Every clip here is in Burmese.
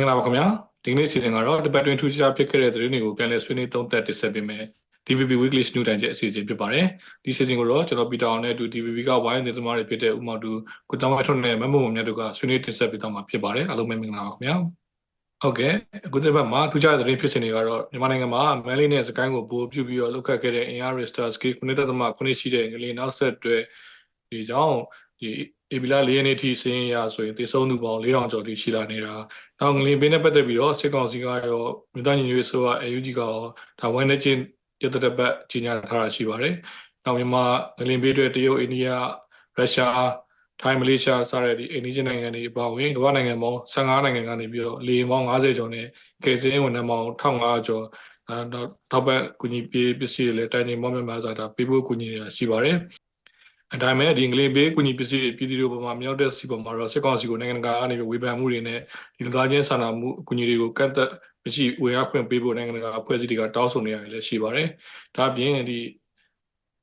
င်္ဂလာပါခင်ဗျာဒီကနေ့စီစဉ်ကတော့တပတ်တွင်ထူးခြားဖြစ်ခဲ့တဲ့သတင်းတွေကိုပြန်လည်ဆွေးနွေးသုံးသပ်တင်ဆက်ပေးမယ် DVB Weekly News တန်ချက်အစီအစဉ်ဖြစ်ပါတယ်ဒီစီစဉ်ကိုတော့ကျွန်တော်ပီတာအောင်နဲ့အတူ DVB ကဝိုင်းနေသမားတွေဖြစ်တဲ့ဦးမောင်တူကိုတောင်းဝထွန်းနဲ့မမုံမမြတ်တို့ကဆွေးနွေးတင်ဆက်ပေးသွားမှာဖြစ်ပါတယ်အားလုံးပဲမင်္ဂလာပါခင်ဗျာဟုတ်ကဲ့အခုဒီဘက်မှာထူးခြားတဲ့သတင်းဖြစ်စဉ်တွေကတော့မြန်မာနိုင်ငံမှာမန်လေးနဲ့စကိုင်းကိုပို့ပြုပြီးတော့လုတ်ခတ်ခဲ့တဲ့အင်အား Stars K 9.9ရှိတဲ့ငလေးနောက်ဆက်တွဲဒီကြောင့်ဒီဧပြီလ၄ရက်နေ့ထိစင်းရဆိုရင်တေဆုံးသူပေါင်း4000ကျော်ထိရှိလာနေတာ။ နောက်ငလင်ပေးနဲ့ပတ်သက်ပြီးတော့စစ်ကောင်စီကရောမြို့သားညီညွတ်ရေးဆိုအ UG ကရောဒါဝန်နေချင်းရတဲ့ဘက်ကြီးညာထားတာရှိပါတယ်။နောက်မြန်မာငလင်ပေးတွေတရုတ်အိန္ဒိယရုရှားထိုင်းမလေးရှားစတဲ့ဒီအိန္ဒိယနိုင်ငံတွေအပါအဝင်ကမ္ဘာနိုင်ငံပေါင်း15နိုင်ငံကနေပြီးတော့လေပေါင်း90ကျော်နဲ့ကေစင်းဝန်ထမ်းပေါင်း1500ကျော်အဲတော့တော့ဘက်ကူညီပေးပစ္စည်းတွေလည်းတိုင်းနေမောင်းမြများစွာဒါပေးဖို့ကူညီနေတာရှိပါတယ် အဒါမဲ့ဒီအင်္ဂလိပ်ဘေးကုညီပစ္စည်းပြည်သူတွေပေါ်မှာမြောက်တဲ့စီပေါ်မှာတော့စစ်ကောင်စီကိုနိုင်ငံတကာအနေနဲ့ဝေဖန်မှုတွေနဲ့ဒီလူသားချင်းစာနာမှုအကူအညီတွေကိုကန့်သက်မရှိဝေရခွင့်ပေးဖို့နိုင်ငံတကာအဖွဲ့အစည်းတွေကတောင်းဆိုနေရတယ်လည်းရှိပါတယ်။ဒါ့အပြင်ဒီ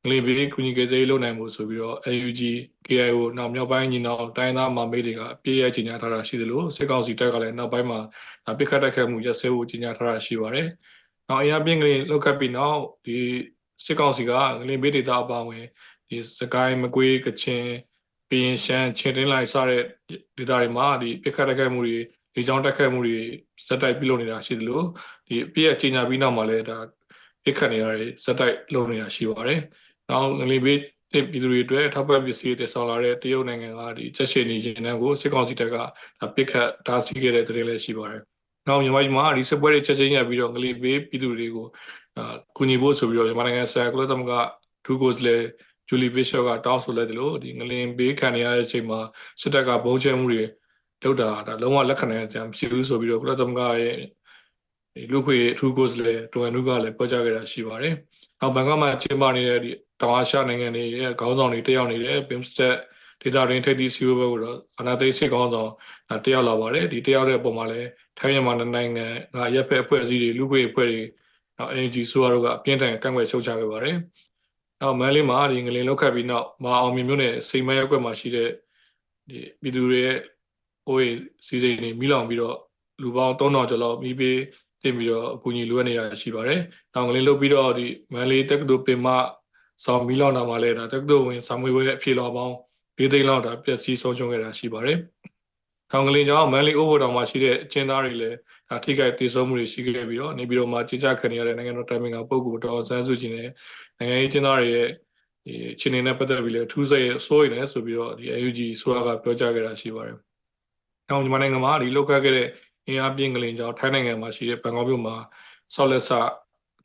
အင်္ဂလိပ်ဘေးကုညီကယ်ဆယ်ရေးလုပ်နိုင်မှုဆိုပြီးတော့ AUG KIO နောက်မြောက်ပိုင်းညီနောင်တိုင်းသားမမေးတွေကပြည့်ရကြီးညာထားတာရှိသလိုစစ်ကောင်စီတပ်ကလည်းနောက်ပိုင်းမှာပြစ်ခတ်တိုက်ခိုက်မှုရစဲဖို့ကြီးညာထားတာရှိပါတယ်။နောက်အရာပြင်းကလေးလောက်ကပ်ပြီးနောက်ဒီစစ်ကောင်စီကအင်္ဂလိပ်ဘေးဒေတာအပါအဝင် ဒီစကိုင်းမကွေးကချင်ပရင်ရှမ်းချင်းတင်းလိုက်စတဲ့ဒေသတွေမှာဒီပြစ်ခတ်တိုက်ခိုက်မှုတွေဒီကြောင်းတိုက်ခိုက်မှုတွေဇက်တိုက်ပြုလုပ်နေတာရှိသလိုဒီအပြည့်အကြီးညာပြီးနောက်မှာလည်းဒါပြစ်ခတ်နေတာတွေဇက်တိုက်လုပ်နေတာရှိပါတယ်။နောက်ငလီဘေးတဲ့ပြည်သူတွေအတွက်ထောက်ပံ့ပစ္စည်းတွေဆောင်လာတဲ့တရုတ်နိုင်ငံကဒီချက်ရှိနေခြင်းတန်းကိုစစ်ကောင်စီတပ်ကဒါပြစ်ခတ်ဒါစီခဲ့တဲ့တဲ့လည်းရှိပါတယ်။နောက်မြန်မာပြည်မှာဒီစစ်ပွဲတွေချက်ချင်းရပြီးတော့ငလီဘေးပြည်သူတွေကိုအာကူညီဖို့ဆိုပြီးတော့မြန်မာနိုင်ငံဆရာကလသမကဒုကိုစလေ ဂျူလီဘစ်ရှော့ကတောင်းဆိုလိုက်တယ်လို့ဒီငလင်ဘေးခံရတဲ့အချိန်မှာစစ်တပ်ကဘုံကျဲမှုတွေလုပ်တာဒါလုံးဝလက်ခံနိုင်ကြမရှိဘူးဆိုပြီးတော့ကုလသမဂ္ဂရဲ့ဒီလူခွေထူးကိုယ်စားလှယ်တိုအန်နုကလည်းပြောကြားခဲ့တာရှိပါတယ်။နောက်ဘန်ကောက်မှာကျင်းပနေတဲ့ဒီတောင်အာရှနိုင်ငံတွေရဲ့ခေါင်းဆောင်တွေတက်ရောက်နေတဲ့ပင်စတက်ဒေတာရင်းထိပ်သီးစီးပွားဘက်ကိုတော့အနာသိစစ်ကောင်းဆောင်တက်ရောက်လာပါတယ်ဒီတက်ရောက်တဲ့အပေါ်မှာလည်းထိုင်းမြန်မာနိုင်ငံကရပ်ဖက်အဖွဲ့အစည်းတွေလူခွေအဖွဲ့တွေနောက် NGO ဆိုရတို့ကအပြင်းထန်ကန့်ကွက်ရှုတ်ချခဲ့ပါတယ်။ နောက်မန်းလေးမှာဒီငလင်လောက်ခတ်ပြီးနောက်မအောင်မြင်မျိုးနဲ့စိန်မရက်ကွက်မှာရှိတဲ့ဒီပြည်သူတွေရဲ့အိုးစီစိန်တွေမိလောင်ပြီးတော့လူပေါင်း3000ကျော်လောက်မိပေးတင်ပြီးတော့အကူအညီလိုအပ်နေတာရှိပါတယ်။နောက်ငလင်လုတ်ပြီးတော့ဒီမန်းလေးတက္ကသိုလ်ပင်မဆောင်မိလောင်တာမှာလည်းဒါတက္ကသိုလ်ဝင်စာမွေးပွဲအဖြေတော်ပေါင်း၄သိန်းလောက်ဒါပျက်စီးဆုံးရှုံးခဲ့တာရှိပါတယ်။ထောင်ကလေးကျောင်းမန်လီအိုးဘော်တောင်မှာရှိတဲ့အကျဉ်းသားတွေလည်းဒါထိခိုက်တည်ဆုံမှုတွေရှိခဲ့ပြီးတော့နေပြည်တော်မှာကြေကြခံရတဲ့နိုင်ငံတော်တိုင်ပင်ခံပုဂ္ဂိုလ်တော်ဆန်းစုကြည်နဲ့ နိုင်ငံရေးကျင်းသားတွေရဲ့ဒီချင်းနေနဲ့ပတ်သက်ပြီးလဲထူးစိတ်စိုးရိမ်တယ်ဆိုပြီးတော့ဒီ AUG ဆိုတာကပြောကြားခဲ့တာရှိပါတယ်။နောက်မြန်မာနိုင်ငံမှာဒီလောက်ခတ်ခဲ့တဲ့အင်အားပြင်းကလေးကြောင့်ထိုင်းနိုင်ငံမှာရှိတဲ့ဘန်ကောက်မြို့မှာဆောက်လက်ဆ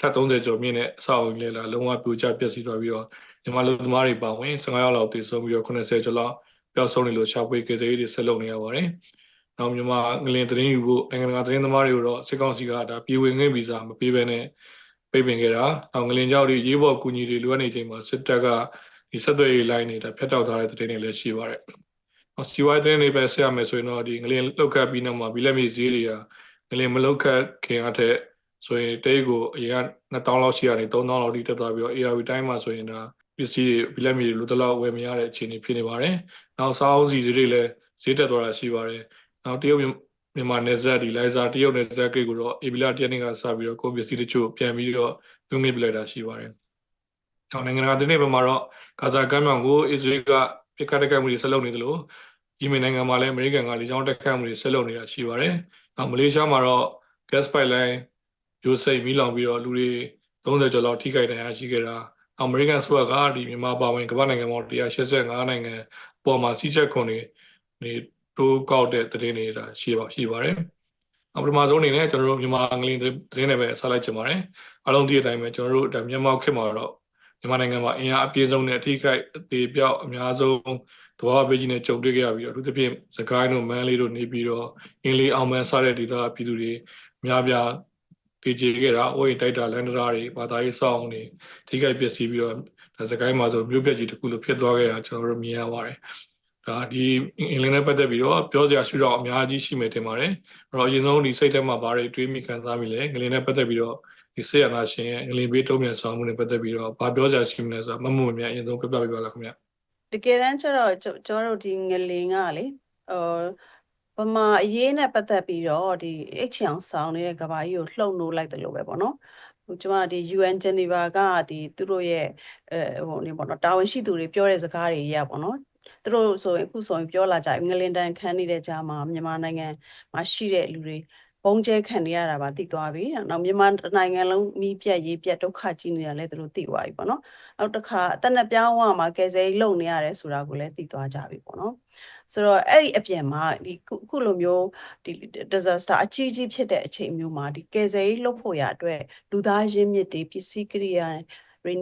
ထပ်30ကျော်မြင့်တဲ့အဆောက်အဦလေးလာလုံးဝပြိုကျပျက်စီးသွားပြီးတော့မြန်မာလူသမားတွေပါဝင်15ရောက်လောက်တည်ဆုံးပြီးတော့80ကျော်လောက်ပျောက်ဆုံးနေလို့ရှာဖွေကေစရေးတွေဆက်လုပ်နေရပါတယ်။နောက်မြန်မာငလင်သတင်းယူဖို့နိုင်ငံတကာသတင်းသမားတွေကိုတော့စစ်ကောင်စီကဒါပြည်ဝင်ခွင့်ဗီဇာမပေးဘဲနဲ့ ပိတ်ပင်ခဲ့တာအောင်ငလင်ကြောက်တွေရေးပေါ်ကူညီတွေလိုအပ်နေချိန်မှာစစ်တပ်ကဒီဆက်သွယ်ရေးလိုင်းနေတာဖျက်တောက်ထားတဲ့တဲ့တွေလည်းရှိပါတယ်။အော်စီဝိုင်းတဲ့တွေပဲဆက်ရမယ်ဆိုရင်တော့ဒီငလင်လောက်ခတ်ပြီးနောက်မှာဘီလက်မီဈေးတွေကငလင်မလောက်ခတ်ခင်အထက်ဆိုရင်တိတ်ကိုအရင်က2000လောက်ရှိရတယ်3000လောက်ထိတက်သွားပြီးတော့ ARV တိုင်းမှာဆိုရင်ဒါပစ္စည်းဘီလက်မီလိုတလောက်ဝယ်မရတဲ့အခြေအနေဖြစ်နေပါတယ်။နောက်စားအုပ်စီတွေလည်းဈေးတက်သွားတာရှိပါတယ်။နောက်တရုတ် မြန်မာနယ်စပ်ဒီလိုင်ဇာတရုတ်နယ်စပ်ကိတ်ကိုတော့အေဘီလာတရက်နေ့ကစပြီးတော့ကုန်ပစ္စည်းတချို့ပြန်ပြီးတော့သွင်းမိပလိုက်တာရှိပါတယ်။နောက်နိုင်ငံတကာသတင်းတွေမှာတော့ဂါဇာကမ်းမြောင်ကိုအစ္စရေးကပြစ်ခတ်တိုက်ခိုက်မှုတွေဆက်လုပ်နေသလိုယီမင်နိုင်ငံမှာလည်းအမေရိကန်ကလေကြောင်းတိုက်ခိုက်မှုတွေဆက်လုပ်နေတာရှိပါတယ်။နောက်မလေးရှားမှာတော့ gas pipeline ရိုးစိတ်မီးလောင်ပြီးတော့လူတွေ30ကျော်လောက်ထိခိုက်ဒဏ်ရာရှိခဲ့တာအမေရိကန်ဆိုကဒီမြန်မာပါဝင်ကမ္ဘာနိုင်ငံပေါင်း185နိုင်ငံပေါ်မှာစီးချက်ခွန်တွေနေ တိုးကောက်တဲ့သတင်းတွေဒါရှိပါရှိပါတယ်အပထမဆုံးအနေနဲ့ကျွန်တော်တို့မြန်မာအင်္ဂလိပ်သတင်းတွေပဲဆက်လိုက်ချင်ပါတယ်အလုံးဒီအတိုင်းပဲကျွန်တော်တို့ဒါမြန်မာခေတ်မှာတော့မြန်မာနိုင်ငံမှာအင်အားအပြည့်စုံနဲ့အထီးခိုက်အသေးပြောက်အများဆုံးသဘာဝဘေးကြီးနဲ့ကြုံတွေ့ခဲ့ရပြီးတော့အထူးသဖြင့်စကိုင်းတို့မန်းလေးတို့နေပြီးတော့အင်းလေးအောင်မန်းစတဲ့ဒေသပြည်သူတွေများပြားတည်ကြည်ခဲ့တာအိုးရင်တိုက်တာလန်ဒရာတွေဘာသာရေးစောင်းတွေထိခိုက်ပျက်စီးပြီးတော့ဒါစကိုင်းမှာဆိုမြို့ပြက်ကြီးတစ်ခုလိုဖြစ်သွားခဲ့တာကျွန်တော်တို့မြင်ရပါတယ် ဒါဒီအင်္ဂလန်နဲ့ပတ်သက်ပြီးတော့ပြောစရာရှိတော့အများကြီးရှိမယ်ထင်ပါတယ်အဲ့တော့အရင်ဆုံးဒီစိတ်ထဲမှာဘာတွေတွေးမိခံစားမိလဲအင်္ဂလန်နဲ့ပတ်သက်ပြီးတော့ဒီဆေးရနာရှင်ရဲ့အင်္ဂလန်ဘေးတုံးမြန်ဆောင်မှုနဲ့ပတ်သက်ပြီးတော့ဘာပြောစရာရှိမလဲဆိုတော့မမုံမြအရင်ဆုံးပြပြပြပါလားခင်ဗျတကယ်တမ်းကျတော့ကျွန်တော်တို့ဒီငလင်ကလေဟိုဗမာအရေးနဲ့ပတ်သက်ပြီးတော့ဒီ H ချောင်ဆောင်နေတဲ့ကဘာကြီးကိုလှုပ်နိုးလိုက်တယ်လို့ပဲပေါ့နော်ဟိုကျွန်မဒီ UN Geneva ကဒီသူတို့ရဲ့အဲဟိုနေပေါ့နော်တာဝန်ရှိသူတွေပြောတဲ့စကားတွေရပေါ့နော် သူတို့ဆိုရင်အခုဆိုရင်ပြောလာကြပြီငလင်တန်ခန်းနေတဲ့ကြားမှာမြန်မာနိုင်ငံမှာရှိတဲ့လူတွေပုံကျဲခံနေရတာပါသိသွားပြီ။နောက်မြန်မာတစ်နိုင်ငံလုံးမီးပြတ်ရေးပြတ်ဒုက္ခကြီးနေတာလည်းသူတို့သိသွားပြီပေါ့နော်။နောက်တစ်ခါအသက်နဲ့ပြောင်းဝမှာကယ်ဆယ်ရေးလုပ်နေရတယ်ဆိုတာကိုလည်းသိသွားကြပြီပေါ့နော်။ဆိုတော့အဲ့ဒီအပြင်မှာဒီခုခုလိုမျိုးဒီ disaster အကြီးကြီးဖြစ်တဲ့အချိန်မျိုးမှာဒီကယ်ဆယ်ရေးလုပ်ဖို့ရအတွက်လူသားရင်းမြစ်တွေပစ္စည်းကိရိယာတွေ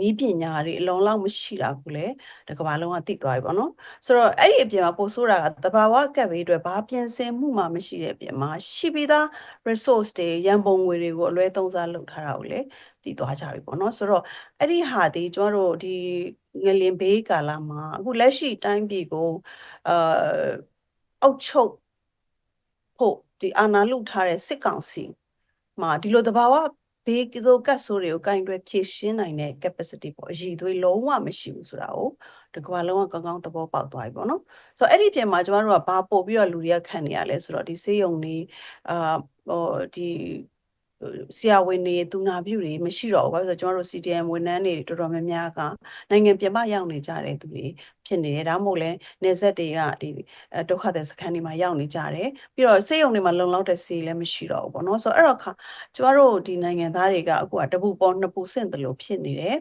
နီးပညာတွေအလုံးလောက်မရှိတာကိုလည်းတစ်ကမ္ဘာလုံးကသိသွားပြီပေါ့နော်ဆိုတော့အဲ့ဒီအပြင်မှာပို့ဆိုးတာကတဘာဝကပ်ဘေးအတွက်ဘာပြင်ဆင်မှုမှမရှိတဲ့အပြင်မှာရှိပြီးသား resource တွေရန်ပုံငွေတွေကိုအလွဲသုံးစားလုပ်ထားတာကိုလည်းသိသွားကြပြီပေါ့နော်ဆိုတော့အဲ့ဒီဟာဒီကျွန်တော်တို့ဒီငလင်ဘေးကာလမှာအခုလက်ရှိတိုင်းပြည်ကိုအာအောက်ချုပ်ဖို့ဒီအာဏာလုထားတဲ့စစ်ကောင်စီမှာဒီလိုတဘာဝ ဘေးကိုကတ်ဆိုးတွေကိုကင်တွယ်ဖြည့်ရှင်းနိုင်တဲ့ capacity ပေါ့အရည်အသွေးလုံးဝမရှိဘူးဆိုတာကိုတကဘာလုံးကကောင်းကောင်းသဘောပေါက်သွားပြီပေါ့နော်ဆိုတော့အဲ့ဒီပြင်မှာကျမတို့ကဘာပို့ပြီးတော့လူတွေကခံနေရလဲဆိုတော့ဒီဆေးရုံတွေအာဟိုဒီဆရာဝန်တွေသူနာပြုတွေမရှိတော့ဘူးဘာလို့လဲဆိုတော့ကျမတို့ CDM ဝန်ထမ်းတွေတော်တော်များများကနိုင်ငံပြင်ပရောက်နေကြတဲ့သူတွေဖြစ်နေတယ်ဒါမှမဟုတ်လဲနေဆက်တွေကဒီအဲဒုက္ခသည်စခန်းတွေမှာရောက်နေကြတယ်ပြီးတော့ဆေးရုံတွေမှာလုံလောက်တဲ့ဆေးလည်းမရှိတော့ဘူးပေါ့နော်ဆိုတော့အဲ့တော့ခါကျမတို့ဒီနိုင်ငံသားတွေကအခုကတပူပေါ်နှစ်ပူဆင့်တယ်လို့ဖြစ်နေတယ်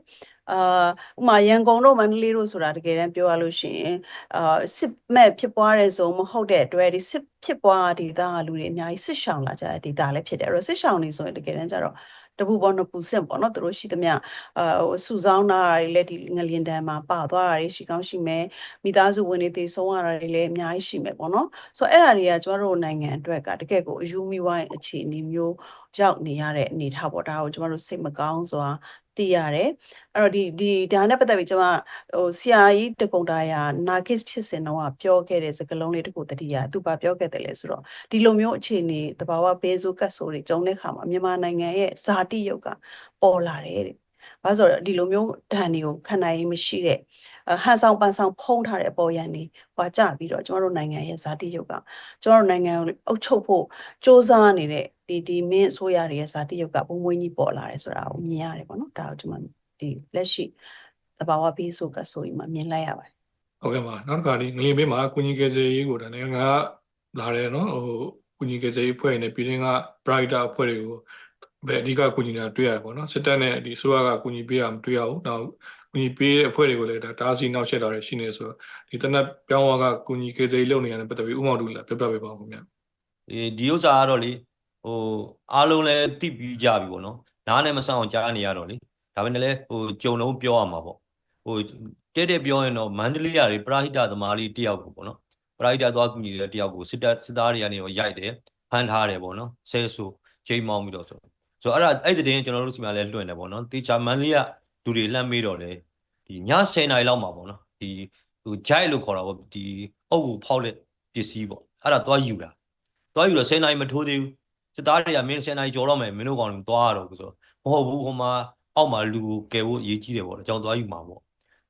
အာဥမာရန်ကုန်တို့မန္တလေးတို့ဆိုတာတကယ်တမ်းပြောရလို့ရှိရင်အာစစ်မဲ့ဖြစ်ပွားတဲ့ဇုံမဟုတ်တဲ့အတွက်ဒီစစ်ဖြစ်ပွားဒေသကလူတွေအများကြီးစစ်ရှောင်လာကြတဲ့ဒေသလည်းဖြစ်တယ်အဲ့တော့စစ်ရှောင်နေဆိုရင်တကယ်တမ်းကျတော့ တပူပေါ်နှစ်ပူဆင့်ပေါ့နော်သူတို့ရှိသမျှအာဟိုစုဆောင်းတာတွေလည်းဒီငလျင်တန်းမှာပါသွားတာတွေရှိကောင်းရှိမယ်မိသားစုဝင်တွေတည်ဆုံးရတာတွေလည်းအများကြီးရှိမယ်ပေါ့နော်ဆိုတော့အဲ့ဒါတွေကကျမတို့နိုင်ငံအတွက်ကတကယ်ကိုအယူမီဝိုင်းအခြေအနေမျိုးရောက်နေရတဲ့အနေအထားပေါ့ဒါကိုကျမတို့စိတ်မကောင်းစွာ သိရတယ်အဲ့တော့ဒီဒီဒါနဲ့ပတ်သက်ပြီးကျွန်မဟိုဆရာကြီးတကုံတာယာနာဂစ်ဖြစ်စဉ်တော့ပြောခဲ့တဲ့စကားလုံးလေးတခုတတိယသူပါပြောခဲ့တယ်လေဆိုတော့ဒီလိုမျိုးအခြေအနေတဘာဝဘေးဆိုးကတ်ဆိုးတွေကြုံတဲ့ခါမှာမြန်မာနိုင်ငံရဲ့ဇာတိယုတ်ကပေါ်လာတယ်တဲ့။ဘာလို့ဆိုတော့ဒီလိုမျိုးဒဏ်တွေကိုခံနိုင်ရမရှိတဲ့ဟန်ဆောင်ပန်ဆောင်ဖုံးထားတဲ့အပေါ်ရန်နေဟွာကြပြီးတော့ကျမတို့နိုင်ငံရဲ့ဇာတိယုတ်ကကျမတို့နိုင်ငံကိုအုပ်ချုပ်ဖို့စ조사နေတဲ့ ဒီဒီမင်းအစိုးရတွေရဲ့ဇာတိယုတ်ကဘုံဘွင်းကြီးပေါ်လာတယ်ဆိုတာကိုမြင်ရတယ်ပေါ့နော်ဒါကိုကျွန်မဒီလက်ရှိတဘာဝဘေးဆိုကဆိုရင်မှမြင်လိုက်ရပါတယ်ဟုတ်ကဲ့ပါနောက်တစ်ခါဒီငလျင်ဘေးမှာကုညီကယ်ဆယ်ရေးကိုဒါနိုင်ငံကလာတယ်နော်ဟိုကုညီကယ်ဆယ်ရေးဖွဲ့နေပြည်တွင်းက brighter အဖွဲ့တွေကိုဘယ်အဓိကကုညီတာတွေ့ရပါဘောနော်စစ်တပ်နဲ့ဒီဆိုရကကုညီပေးတာမတွေ့ရဘူးနောက်ကုညီပေးတဲ့အဖွဲ့တွေကိုလည်းဒါတားဆီးနောက်ချက်တာတွေရှိနေဆိုတော့ဒီတနက်ပြောင်းဝါကကုညီကယ်ဆယ်ရေးလုပ်နေရတယ်ပတ်သက်ပြီးဥမောင်တို့လည်းပြပြပေးပါဦးခင်ဗျာဒီဒီဥစ္စာကတော့လေ ဟိုအားလုံးလည်းသိပြီးကြပြီပေါ့နော်နားနဲ့မဆောင်ကြားနေရတော့လေဒါပေမဲ့လည်းဟိုကြုံလုံးပြောရမှာပေါ့ဟိုတဲ့တဲ့ပြောရင်တော့မန္တလေးရတယ်ပရာဟိတသမားလေးတယောက်ကိုပေါ့နော်ပရာဟိတသွားကူညီတဲ့တယောက်ကိုစစ်တပ်စစ်သားတွေကနေရောရိုက်တယ်ဖမ်းထားတယ်ပေါ့နော်ဆဲဆူချိန်မောင်းပြီးတော့ဆိုဆိုတော့အဲ့ဒါအဲ့ဒီတင်းကျွန်တော်တို့စီမှာလည်းလွှင့်တယ်ပေါ့နော်တေချာမန္တလေးကလူတွေလှမ်းမေးတော့လေဒီည10နာရီလောက်မှာပေါ့နော်ဒီဟိုဂျိုက်လို့ခေါ်တာပေါ့ဒီအုပ်ကိုဖောက်လက်ပစ္စည်းပေါ့အဲ့ဒါသွားယူတာသွားယူတော့10နာရီမထိုးသေးဘူး စစ်သားတွေကမင်း10နာရီကြော်တော့မယ်မင်းတို့ကောင်တွေသွားရတော့ဘူးဆိုတော့မဟုတ်ဘူးဟိုမှာအောက်မှာလူကိုကယ်ဖို့အရေးကြီးတယ်ပေါ့အကြောင်းသွားယူမှာပေါ့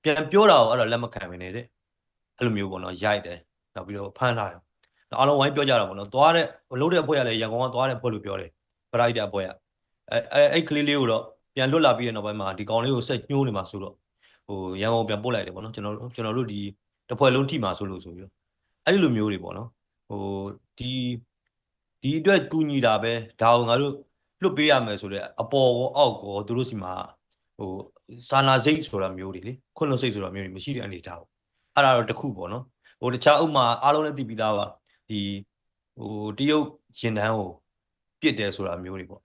ပြန်ပြောတာကိုအဲ့တော့လက်မခံမနေတဲ့အဲ့လိုမျိုးပေါ့နော်ရိုက်တယ်နောက်ပြီးတော့ဖမ်းထားတယ်အားလုံးဝိုင်းပြောကြတာပေါ့နော်သွားတဲ့လို့တဲ့အဖွဲ့ကလည်းရန်ကုန်ကသွားတဲ့အဖွဲ့လို့ပြောတယ်ပရိုက်တာအဖွဲ့ကအဲအဲအဲ့ကလေးလေးကိုတော့ပြန်လွတ်လာပြီးတဲ့နောက်ပိုင်းမှာဒီကောင်လေးကိုဆက်ညှိုးနေမှာဆိုတော့ဟိုရန်ကုန်ပြန်ပို့လိုက်တယ်ပေါ့နော်ကျွန်တော်တို့ကျွန်တော်တို့ဒီတစ်ဖွဲ့လုံးထိမှာဆိုလို့ဆိုပြီးတော့အဲ့ဒီလိုမျိုးတွေပေါ့နော်ဟိုဒီ ဒီအတွက်ကူညီတာပဲဒါကိုငါတို့လွတ်ပေးရမယ်ဆိုတော့အပေါ်ကောအောက်ကောသူတို့စီမှာဟိုစာနာစိတ်ဆိုတာမျိုးတွေလေခွင့်လွှတ်စိတ်ဆိုတာမျိုးတွေမရှိတဲ့အနေအထားပေါ့အဲ့ဒါတော့တစ်ခုပေါ့နော်ဟိုတခြားဥမာအားလုံးလည်းသိပြီးသားပါဒီဟိုတရုတ်ရင်တန်းကိုပြစ်တယ်ဆိုတာမျိုးတွေပေါ့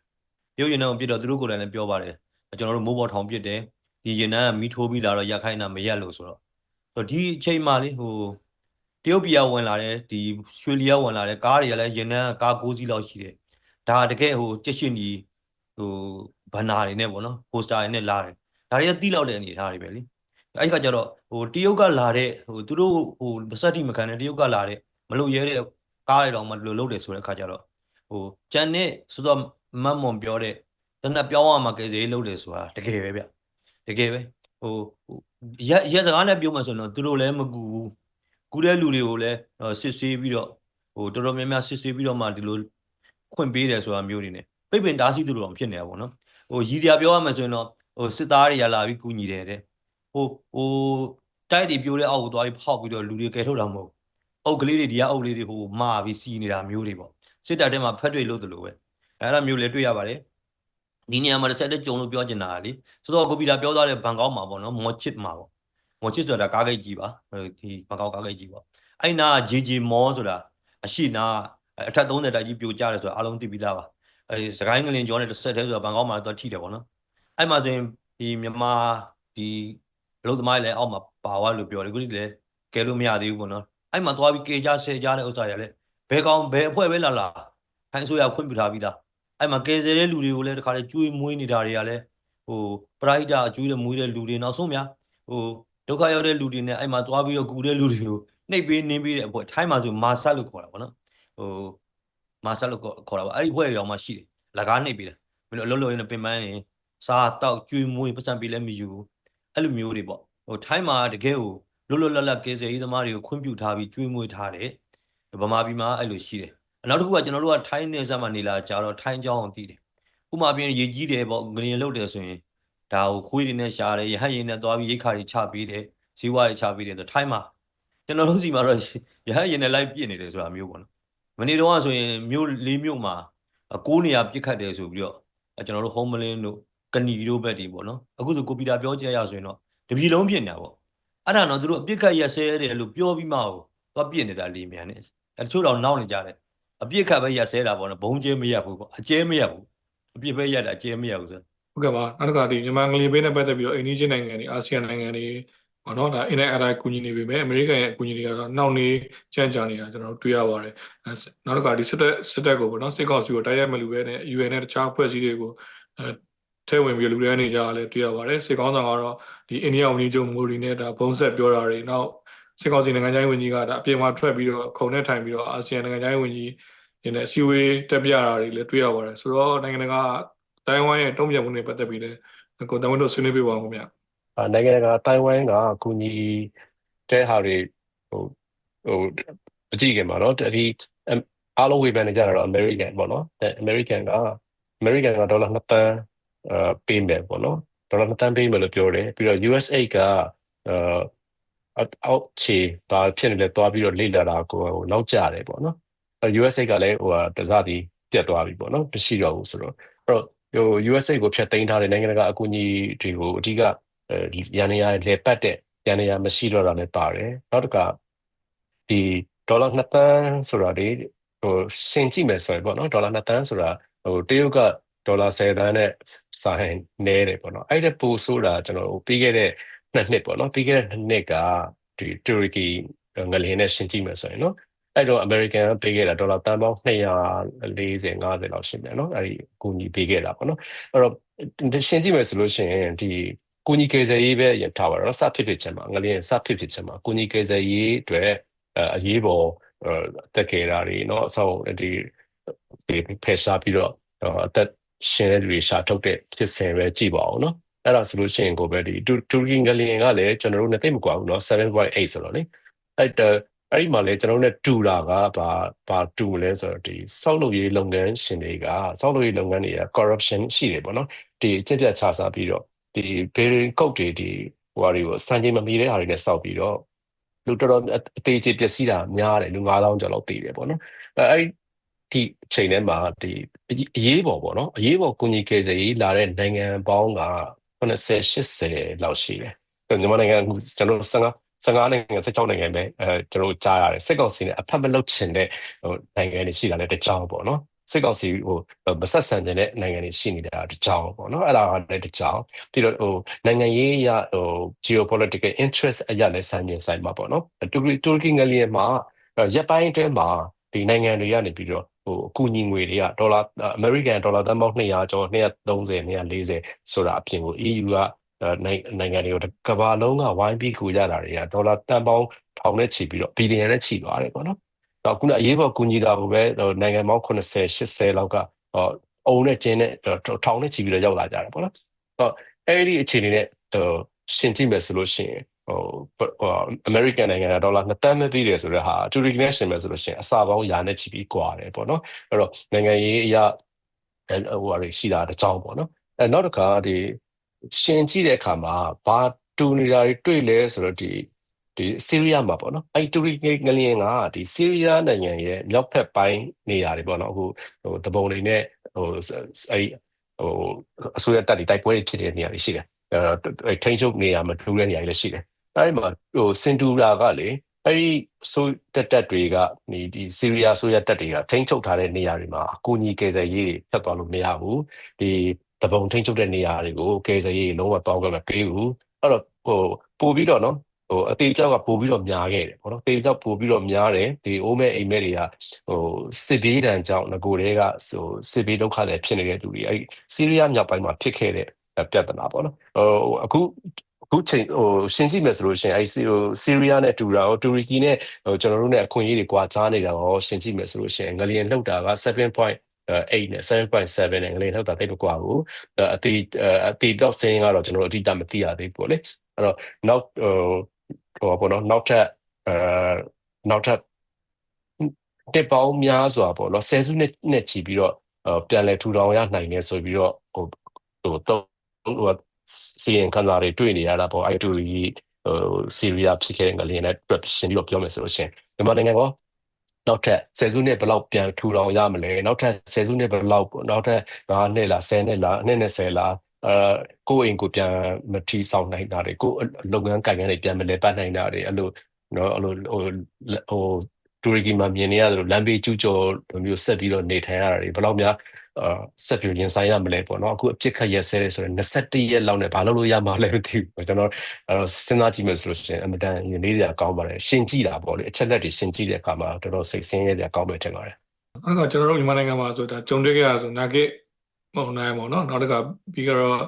တရုတ်ရင်တန်းကိုပြစ်တော့သူတို့ကိုယ်တိုင်လည်းပြောပါတယ်ကျွန်တော်တို့မိုးပေါ်ထောင်ပြစ်တယ်ဒီရင်တန်းကမီးထိုးပြီးလာတော့ရက်ခိုင်းတာမရက်လို့ဆိုတော့ဆိုတော့ဒီအချိန်မှလေဟို တရုတ်ပြည်ကဝင်လာတယ်ဒီရွှေလီကဝင်လာတယ်ကားတွေကလည်းရင်နှန်းကား6စီးလောက်ရှိတယ်ဒါတကယ်ဟိုကြက်ရှင်ကြီးဟိုဘန်နာတွေနဲ့ပေါ့နော်ပိုစတာတွေနဲ့လာတယ်ဒါတွေကတီးလောက်တဲ့အနေအထားတွေပဲလေအဲ့ဒီခါကျတော့ဟိုတရုတ်ကလာတဲ့ဟိုသူတို့ဟိုဗစက်တိမခံတဲ့တရုတ်ကလာတဲ့မလို့ရဲတဲ့ကားတွေတော့မလို့လုပ်တယ်ဆိုတဲ့ခါကျတော့ဟိုကျန်တဲ့ဆိုတော့မတ်မွန်ပြောတဲ့တနက်ပြောင်းရမှာကယ်ဆယ်ရေးလုပ်တယ်ဆိုတာတကယ်ပဲဗျတကယ်ပဲဟိုရက်ရက်စကားနဲ့ပြောမှဆိုတော့သူတို့လည်းမကူဘူး ကူတဲ့လူတွေကိုလည်းစစ်ဆေးပြီးတော့ဟိုတော်တော်များများစစ်ဆေးပြီးတော့မှဒီလိုခွင့်ပေးတယ်ဆိုတာမျိုးတွေ ਨੇ ပိတ်ပင်တားဆီးသူလိုအောင်ဖြစ်နေတာပေါ့နော်ဟိုရည်စရာပြောရမယ်ဆိုရင်တော့ဟိုစစ်သားတွေကလာပြီးကူညီတယ်တဲ့ဟိုဟိုတိုက်တွေပြိုတဲ့အောက်ကိုသွားပြီးဖောက်ပြီးတော့လူတွေကယ်ထုတ်တာမဟုတ်အုပ်ကလေးတွေဒီကအုပ်လေးတွေဟိုမာပြီးစီနေတာမျိုးတွေပေါ့စစ်တပ်ထဲမှာဖက်တွေလို့တလို့ပဲအဲ့ဒါမျိုးလည်းတွေ့ရပါတယ်ဒီနေရာမှာတစ်ဆက်တည်းကြုံလို့ပြောချင်တာကလေစောစောကိုပီတာပြောသွားတဲ့ဘန်ကောက်မှာပေါ့နော်မော်ချစ်မှာပေါ့ မော်ချစ်ဆိုတာကားဂိတ်ကြီးပါဒီဘန်ကောက်ကားဂိတ်ကြီးပေါ့အဲ့နာဂျီဂျီမောဆိုတာအရှိနာအထက်30တိုက်ကြီးပြိုကျတယ်ဆိုတာအားလုံးသိပြီးသားပါအဲဒီစကိုင်းငလင်ကျော်နဲ့တစ်ဆက်တည်းဆိုတာဘန်ကောက်မှာတော့ထိတယ်ပေါ့နော်အဲ့မှာဆိုရင်ဒီမြန်မာဒီအလုပ်သမားတွေလည်းအောက်မှာပါသွားလို့ပြောတယ်ခုဒီလည်းကဲလို့မရသေးဘူးပေါ့နော်အဲ့မှာသွားပြီးကေကြဆဲကြတဲ့ဥစ္စာတွေလည်းဘယ်ကောင်ဘယ်အဖွဲ့ပဲလာလာခိုင်းဆိုရခွင့်ပြုထားပြီးသားအဲ့မှာကဲဆဲတဲ့လူတွေကိုလည်းတခါလေကျွေးမွေးနေတာတွေကလည်းဟိုပရိုက်တာကျွေးတဲ့မွေးတဲ့လူတွေနောက်ဆုံးများဟို ဒုက္ခရောက်တဲ့လူတွေနဲ့အဲ့မှာသွားပြီးတော့ကူတဲ့လူတွေကိုနှိပ်ပေးနင်းပေးတဲ့အဖွဲ့ထိုင်းမှာဆိုမာဆက်လို့ခေါ်တာပေါ့နော်ဟိုမာဆက်လို့ခေါ်တာပါအဲ့ဒီအဖွဲ့တွေတော့မှရှိတယ်လကားနှိပ်ပေးတယ်မင်းတို့အလုံးလုံးရင်းနဲ့ပင်ပန်းရင်စားတောက်ကျွေးမွေးပတ်စံပေးလဲမယူဘူးအဲ့လိုမျိုးတွေပေါ့ဟိုထိုင်းမှာတကယ်ကိုလွတ်လွတ်လပ်လပ်ကဲဆယ်ရေးသမားတွေကိုခွင့်ပြုထားပြီးကျွေးမွေးထားတယ်ဗမာပြည်မှာအဲ့လိုရှိတယ်နောက်တစ်ခုကကျွန်တော်တို့ကထိုင်းနေဆက်မှာနေလာကြတော့ထိုင်းเจ้าအောင်တည်တယ်ဥမာပြင်ရေကြီးတယ်ပေါ့ငလျင်လုတ်တယ်ဆိုရင် ဒါကိုခွေးတွေနဲ့ရှားတယ်ရဟတ်ရင်နဲ့သွားပြီးရိတ်ခါတွေချပေးတယ်ဇီဝတွေချပေးတယ်ဆိုထိုင်းမှာကျွန်တော်တို့စီမှာတော့ရဟတ်ရင်နဲ့လိုက်ပြစ်နေတယ်ဆိုတာမျိုးပေါ့နော်မနေ့တုန်းကဆိုရင်မြို့လေးမြို့မှာအကိုးနေရာပြစ်ခတ်တယ်ဆိုပြီးတော့ကျွန်တော်တို့ homeland တို့ကနီတို့ဘက်တွေပေါ့နော်အခုဆိုကိုပီတာပြောကြရဆိုရင်တော့တပြည်လုံးပြစ်နေတာပေါ့အဲ့ဒါတော့သူတို့အပြစ်ခတ်ရက်စဲတယ်လို့ပြောပြီးမှဟိုသွားပြစ်နေတာလေးမြန်နေအဲတချို့တော့နောက်နေကြတယ်အပြစ်ခတ်ပဲရက်စဲတာပေါ့နော်ဘုံကျဲမရက်ဘူးပေါ့အကျဲမရက်ဘူးအပြစ်ပဲရက်တာအကျဲမရက်ဘူးဆို ဟုတ်ကဲ့ပါနောက်တစ်ခါဒီမြန်မာငလျင်ပေးနဲ့ပတ်သက်ပြီးတော့အိန္ဒိယနိုင်ငံတွေအာဆီယံနိုင်ငံတွေပေါ့နော်ဒါအင်းနဲ့အတိုင်းကူညီနေပြီပဲအမေရိကန်ရဲ့အကူအညီတွေကတော့နောက်နေကြံ့ကြာနေတာကျွန်တော်တို့တွေ့ရပါတယ်အဲနောက်တစ်ခါဒီစစ်တပ်စစ်တပ်ကိုပေါ့နော်စစ်ကောင်စီကိုတိုက်ရိုက်မလူပဲနဲ့ UN နဲ့တခြားအဖွဲ့အစည်းတွေကိုအဲထဲဝင်ပြီးလူတွေနေကြတာလည်းတွေ့ရပါတယ်စစ်ကောင်ဆောင်ကတော့ဒီအိန္ဒိယဝန်ကြီးချုပ်မိုဒီနဲ့ဒါဘုံဆက်ပြောတာတွေနောက်စစ်ကောင်စီနိုင်ငံခြားရေးဝန်ကြီးကဒါအပြင်မှာထွက်ပြီးတော့ခုံနဲ့ထိုင်ပြီးတော့အာဆီယံနိုင်ငံခြားရေးဝန်ကြီးဒီနဲ့စီဝေးတက်ပြတာတွေလည်းတွေ့ရပါတယ်ဆိုတော့နိုင်ငံတကာ တိုင်ဝမ်ရဲ့တုံ့ပြန်မှုတွေပတ်သက်ပြီးလည်းကိုတဝန်တို့ဆွေးနွေးပြပါဦးခင်ဗျာအာနိုင်ငံတကာတိုင်ဝမ်ကကူညီတဲ့ဟာတွေဟိုဟိုအကြည့်ခင်ပါနော်ဒီအားလုံးဝေဖန်နေကြတာတော့ American ပေါ့နော်အဲ American က American ကဒေါ်လာ2တန်းအာပေးမယ်ပေါ့နော်ဒေါ်လာ2တန်းပေးမယ်လို့ပြောတယ်ပြီးတော့ USA ကအာအောက်ခြေဘာဖြစ်နေလဲတွားပြီးတော့လေ့လာတာကိုဟိုနောက်ကျတယ်ပေါ့နော် USA ကလည်းဟိုတစားတီပြတ်သွားပြီပေါ့နော်မရှိတော့ဘူးဆိုတော့အဲ့တော့ ဟို USA ကိုဖျက်သိမ်းထားတဲ့နိုင်ငံတကာအကူအညီတွေကိုအဓိကရန်နေရလေပတ်တဲ့ရန်နေရမရှိတော့တာလည်းပါတယ်နောက်တစ်ခါဒီဒေါ်လာ2တန်းဆိုတာဒီဟိုရှင်းကြည့်မယ်ဆိုရင်ပေါ့နော်ဒေါ်လာ2တန်းဆိုတာဟိုတရုတ်ကဒေါ်လာ10တန်းနဲ့စာဟန်နဲတယ်ပေါ့နော်အဲ့ဒါပိုဆိုတာကျွန်တော်ပြီးခဲ့တဲ့နှစ်နှစ်ပေါ့နော်ပြီးခဲ့တဲ့နှစ်ကဒီတူရကီငလျင်နဲ့ရှင်းကြည့်မယ်ဆိုရင်နော် အဲ့တော့ American ကပေးခဲ့တာဒေါ်လာတန်ပေါင်း240 50လောက်ရှိမယ်နော်အဲ့ဒီအကူအညီပေးခဲ့တာပေါ့နော်အဲ့တော့ရှင်းကြည့်မယ်ဆိုလို့ရှိရင်ဒီကူညီကေဇယ်ရေးပဲရထားပါတော့စဖြစ်ဖြစ်ချက်မှာငလျင်စဖြစ်ဖြစ်ချက်မှာကူညီကေဇယ်ရေးအတွက်အရေးပေါ်တက်ခဲ့တာတွေเนาะအဆောင်ဒီဖယ်ရှားပြီးတော့အသက်ရှင်တဲ့လူတွေရှာထုတ်တဲ့ဖြစ်စဉ်ပဲကြည့်ပါအောင်เนาะအဲ့ဒါဆိုလို့ရှိရင်ကိုပဲဒီတူရကီငလျင်ကလည်းကျွန်တော်တို့နဲ့တိတ်မကွာဘူးเนาะ7.8ဆိုတော့လေအဲ့တ အဲ့ဒီမှာလေကျွန်တော်တို့ ਨੇ တူတာကဘာဘာတူလဲဆိုတော့ဒီစောက်လုပ်ရေးလုပ်ငန်းရှင်တွေကစောက်လုပ်ရေးလုပ်ငန်းတွေက corruption ရှိတယ်ပေါ့နော်ဒီအကျင့်ပြတ်ချစားပြီးတော့ဒီ bearing code တွေဒီဟိုဟာတွေကိုစံချိန်မမီတဲ့ဟာတွေနဲ့စောက်ပြီးတော့လူတော်တော်အသေးချေပျက်စီးတာများတယ်လူ9000ကျော်လောက်တည်တယ်ပေါ့နော်အဲအဲ့ဒီအချိန်ထဲမှာဒီအရေးပေါ်ပေါ့နော်အရေးပေါ်ကုညီကေတွေလာတဲ့နိုင်ငံပေါင်းက80 80လောက်ရှိတယ်မြန်မာနိုင်ငံကျွန်တော်15 15နိုင်ငံ16နိုင်ငံပဲအဲကျွန်တော်ကြားရတယ်စစ်ကောင်စီနဲ့အဖက်မလုပ်ချင်တဲ့ဟိုနိုင်ငံတွေရှိတာလည်းတကြောင်ပေါ့နော်စစ်ကောင်စီဟိုမဆက်ဆံတဲ့နိုင်ငံတွေရှိနေတာတကြောင်ပေါ့နော်အဲ့ဒါကလည်းတကြောင်ပြီးတော့ဟိုနိုင်ငံရေးအရဟို geopolitical interest အရလည်းဆိုင်ကျင်ဆိုင်မှာပေါ့နော်တူရတူရကီငလျင်မှာရက်ပိုင်းအတွင်းမှာဒီနိုင်ငံတွေကနေပြီးတော့ဟိုအကူအညီငွေတွေကဒေါ်လာအမေရိကန်ဒေါ်လာသန်းပေါင်း200ကျော်230 240ဆိုတာအပြင်ကို EU က နိုင်ငံတွေကိုကမ္ဘာလုံးကဝိုင်းပြီးကူကြတာတွေကဒေါ်လာတန်ပေါင်းထောင်နဲ့ချီပြီးတော့ဘီလီယံနဲ့ချီသွားတယ်ပေါ့နော်။တော့ခုနအရေးပေါ်ကူညီတာကိုပဲနိုင်ငံပေါင်း80 80လောက်ကအုံနဲ့ကျင်းနဲ့ထောင်နဲ့ချီပြီးတော့ရောက်လာကြတယ်ပေါ့နော်။တော့အဲ့ဒီအခြေအနေနဲ့ရှင်ကြည့်မယ်ဆိုလို့ရှိရင်ဟိုဟို American နိုင်ငံကဒေါ်လာ2တန်းပဲသေးတယ်ဆိုတော့ဟာတူရီကနဲ့ရှင်မယ်ဆိုလို့ရှိရင်အစာပေါင်းရာနဲ့ချီပြီးကွာတယ်ပေါ့နော်အဲ့တော့နိုင်ငံရေးအရာအဲဟိုဟာတွေရှိတာတစ်ကြောင်းပေါ့နော်အဲနောက်တစ်ခါဒီ ရှင်ကြည့်တဲ့အခါမှာဘာတူနေတာတွေတွေ့လဲဆိုတော့ဒီဒီဆီးရီးယားမှာပေါ့နော်အဲ့တူရီငလျင်ကဒီဆီးရီးယားနိုင်ငံရဲ့မြောက်ဖက်ပိုင်းနေရာတွေပေါ့နော်အခုဟိုတပုံတွေနဲ့ဟိုအဲ့ဟိုအစိုးရတပ်တွေတိုက်ပွဲတွေဖြစ်တဲ့နေရာတွေရှိတယ်အဲထိန်းချုပ်နေရာမတူတဲ့နေရာတွေလည်းရှိတယ်အဲ့ဒီမှာဟိုစင်တူရာကလေအဲ့ဒီဆိုတက်တက်တွေကဒီဒီဆီးရီးယားဆိုရတက်တွေကထိန်းချုပ်ထားတဲ့နေရာတွေမှာအကူအညီကယ်ဆယ်ရေးတွေဖြတ်သွားလို့မရဘူးဒီ တပုံထိန်းချုပ်တဲ့နေရာတွေကိုကယ်ဆယ်ရေးလုံးဝတောင်းကြမပေးဘူးအဲ့တော့ဟိုပို့ပြီးတော့နော်ဟိုအသေးပြောက်ကပို့ပြီးတော့များခဲ့တယ်ပေါ့နော်တေပြောက်ပို့ပြီးတော့များတယ်ဒီအိုးမဲ့အိမ်မဲ့တွေကဟိုစစ်ဘေးဒဏ်ကြောင့်ငကိုတွေကဟိုစစ်ဘေးဒုက္ခတွေဖြစ်နေတဲ့သူတွေအဲ့ဆီးရီးယားမြောက်ပိုင်းမှာဖြစ်ခဲ့တဲ့ပြဿနာပေါ့နော်ဟိုအခုအခုချိန်ဟိုရှင်းကြည့်မယ်ဆိုလို့ရှိရင်အဲဟိုဆီးရီးယားနဲ့တူတာရောတူရကီနဲ့ဟိုကျွန်တော်တို့နဲ့အခွင့်အရေးတွေကွာခြားနေတာရောရှင်းကြည့်မယ်ဆိုလို့ရှိရင်ငလျင်လှုပ်တာက7.8 နဲ့7.7နဲ့ငလျင်လှုပ်တာတိတ်မကွာဘူးအတီအတီတော့စင်းကတော့ကျွန်တော်တို့အတိအကျမသိရသေးဘူးပေါ့လေအဲ့တော့နောက်ဟိုဟိုပေါ့နော်နောက်ထပ်အဲနောက်ထပ်တက်ပေါင်းများစွာပေါ့နော်ဆယ်စုနှစ်နဲ့ချီပြီးတော့ပြန်လဲထူထောင်ရနိုင်နေဆိုပြီးတော့ဟိုဟိုတော့ဟိုစီရင်ခံစားတွေတွေ့နေရတာပေါ့အဲ့တူကြီးဟိုဆီးရီးယားဖြစ်ခဲ့တဲ့ငလျင်နဲ့တွက်ရှင်းပြီးတော့ပြောမယ်ဆိုလို့ရှိရင်မြန်မာနိုင်ငံက နောက်ထပ်ဆယ်စုနှစ်ဘယ်လောက်ပြန်ထူထောင်ရမလဲနောက်ထပ်ဆယ်စုနှစ်ဘယ်လောက်နောက်ထပ်၅နှစ်လား10နှစ်လားနှစ်20လားအဲကိုယ့်အိမ်ကိုပြန်မထီဆောင်နိုင်တာတွေကိုယ့်လုပ်ငန်းကိုင်ငန်းတွေပြန်မလဲပတ်နိုင်တာတွေအဲ့လိုနော်အဲ့လိုဟိုဟိုတူရကီမှာမြင်နေရတယ်လို့လမ်းဘေးကျူးကျော်လိုမျိုးဆက်ပြီးတော့နေထိုင်ရတာတွေဘယ်လောက်များအာ ဆက်ပြီးရင်ဆိုင်ရမလဲပေါ့နော်အခုအပြစ်ခတ်ရက်ဆဲတယ်ဆိုရင်21ရက်လောက်နဲ့ဘာလုပ်လို့ရမှာလဲမသိဘူးကျွန်တော်အဲ့တော့စဉ်းစားကြည့်မယ်ဆိုလို့ရှိရင်အမတန်ရင်းနေရကောင်းပါတယ်ရှင်းကြည့်တာပေါ့လေအချက်လက်တွေရှင်းကြည့်တဲ့အခါမှာတော်တော်စိတ်ဆင်းရဲကြကောင်းမယ်ထင်ပါတယ်အဲ့တော့ကျွန်တော်တို့မြန်မာနိုင်ငံမှာဆိုတာကြုံတွေ့ခဲ့ရဆိုနာဂစ်မဟုတ်နိုင်ပေါ့နော်နောက်တစ်ခါပြီးတော့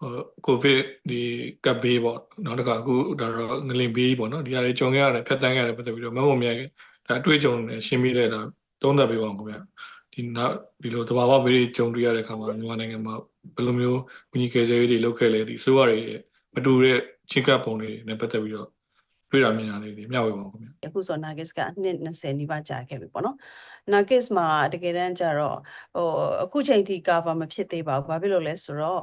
ဟိုကိုဗစ်ဒီကပ်ဘေးပေါ့နောက်တစ်ခါအခုဒါတော့ငလင်ဘေးပေါ့နော်ဒီဟာတွေကြုံခဲ့ရတယ်ဖျက်တမ်းခဲ့ရတယ်ပတ်သက်ပြီးတော့မဟုတ်မြဲဒါအတွေ့အကြုံနဲ့ရှင်းပြီးလဲတာသုံးသပ်ပေးပါဦးခင်ဗျာ ဒီနောက်ဒီလိုတဘာဝဘေးတွေကြုံတွေ့ရတဲ့အခါမှာမြန်မာနိုင်ငံမှာဘယ်လိုမျိုးဝန်ကြီးကယ်ဆယ်ရေးတွေလုပ်ခဲ့လဲဒီစိုးရတွေရဲ့မတူတဲ့ချင်းကပ်ပုံတွေနဲ့ပတ်သက်ပြီးတော့ တွေ့တာမြင်တာလေးတွေမျှဝေပါဦးခင်ဗျာအခုဆို Nuggets ကအနှစ်20နီးပါးကြာခဲ့ပြီပေါ့နော် Nuggets မှာတကယ်တမ်းကျတော့ဟိုအခုချိန်ထိ cover မဖြစ်သေးပါဘူးဘာဖြစ်လို့လဲဆိုတော့